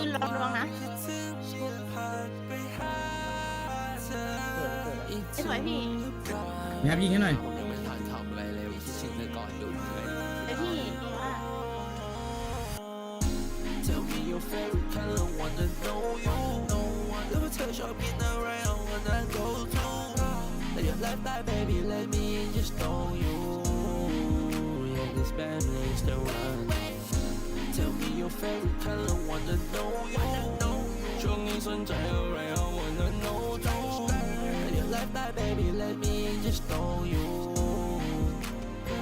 ปืนระวังนะไอ้สวยพี่แฮปยิงให้หน่อยไอ้พี่ว่า Tell me your favorite color, wanna know you. No one ever touch or been around when I go to. Let your life die, baby, let me in, just know you. Yeah, this family is the one. Tell me your favorite color, wanna know you. ช่วงนี้สนใจอะไร I wanna know too. Let your life die, baby, let me in, just know you.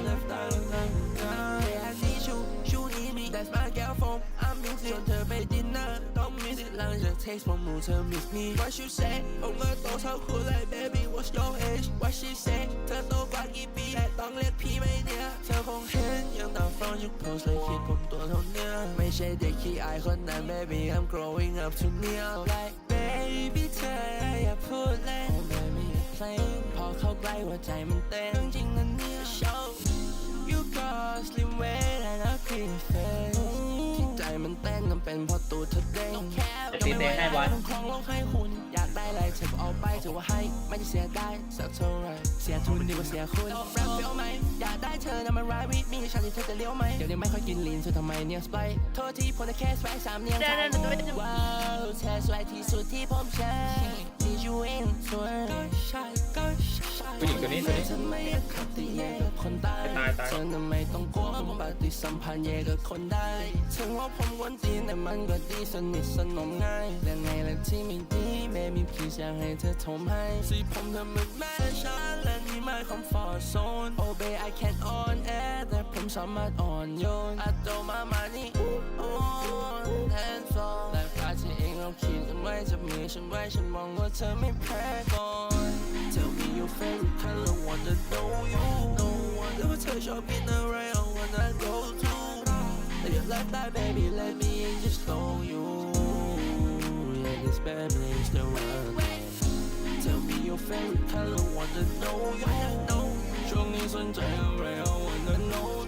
Left eye, left eye. Yeah, I need you, you need me. That's my girl phone. I miss it. ชวนเธอไปดินเนอร์ don't miss it หลังจาก text ผมรู้เธอ miss me What you say ผมก็โตเท่าคุณเลย baby what's your age What she say เธอโตกว่ากี่ปีแต่ต้องเรียกพี่ไหมเนี่ย เธอคงเห็นยัง ง ตามฟังยุค post เลยคิดผมตัวเท่าเนี้ยไม่ใช่เด็กขี้อายคนนั้น baby I'm growing up to near like baby เธออย่าพูดเล่น oh baby you're playing พอเข้าใกล้หัวใจมันเต้นจริงๆนะเนี่ย show You got slim way มันเต้นมันเป็นเพราะตัวเธอเด้งเดี๋ยวตีเต้ให้บอยครองโลกให้คุณอยากได้อะไรเธอก็เอาไปถือว่าให้ไม่ได้เสียได้สักเท่าไหรเสียทุนดีกว่าเสียคุณแรปเฟลไหมอยากได้เธอนะมันร้ายวิมีฉันที่เธอจะเลี้ยวไหมเดี๋ยวนี้ไม่ค่อยกินลีนสุดทำไมเนี่ยสไปโทษที่ผมจะแค่สไปสามเนียงเดี๋ยวเดี๋ยวเดี๋ยวเดี๋ยวว้าวเธอสวยที่สุดที่ผมใช้ Need you in สวยก็ใช่ก็ใช่ผู้หญิงคนนี้คนนี้ทำไมอยากขับตีแย่กับคนตายตายตายเธอน่ะไม่ต้องกลัว ผมปฏิสัมพันธ์แย่กับคนได้ ถึงว่าผมกวนตีนแต่มันก็ดีสนิทสนมง่ายและไงล่ะที่ไม่ดี baby please อยากให้เธอทมให้สีผมเธอเหมือนแม่ฉันและนี่ my comfort zone oh babe I can on air แต่ผมสามารถอ่อนโยน I throw my money on hands on แต่ฟ้าที่เองเราคิดกันไว้จะมีฉันไว้ฉันมองว่าเธอไม่แพ้ก่อน Tell me your favorite color wanna know you No one ever touch or been around one I go to. Live your life like baby, let me in, just know you. Yeah, this family is the one. Tell me your favorite color, wanna know you. Show me some time, I wanna know